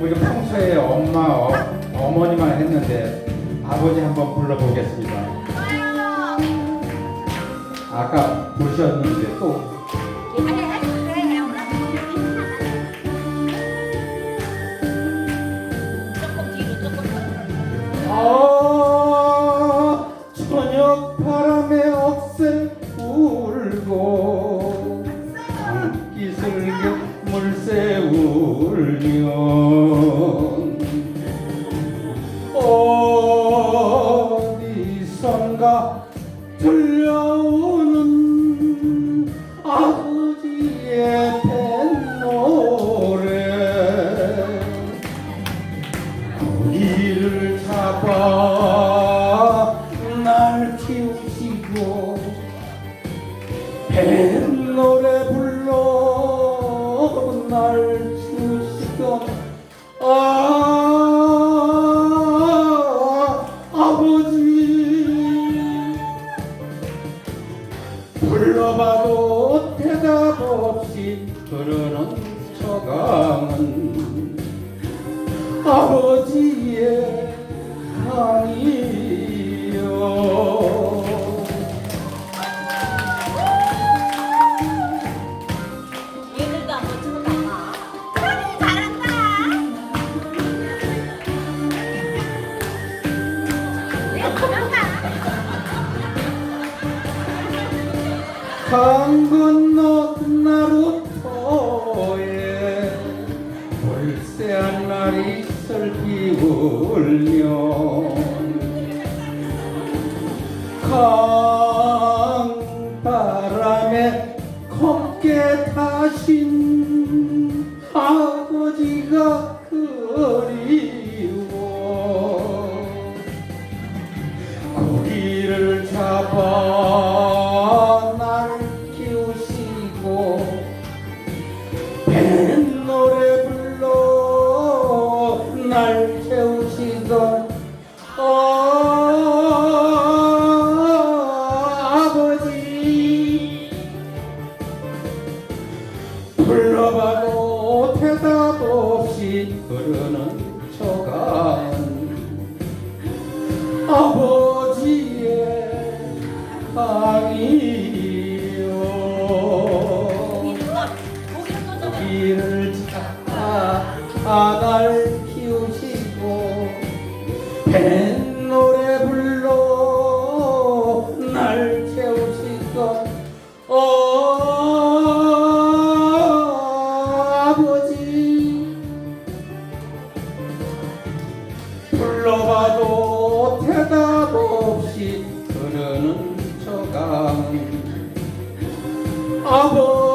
우리가 평소에 엄마, 어, 어머니만 했는데 아버지 한번 불러보겠습니다. 아까 부르셨는데 또 아, 저녁 바람 들려오는 아버지의 뱃노래. 고기를 잡아 날 키우시고 뱃노래 불러 날 불러봐도 대답 없이 흐르는 저강은 아버지의 강이 강 건너 나루터에 볼새한 마리 슬피 울면 흐르는 저간 아버지의 방이요. 길을 찾아 아날 키우시고 뱃 불러봐도 대답 없이 흐르는 저강 강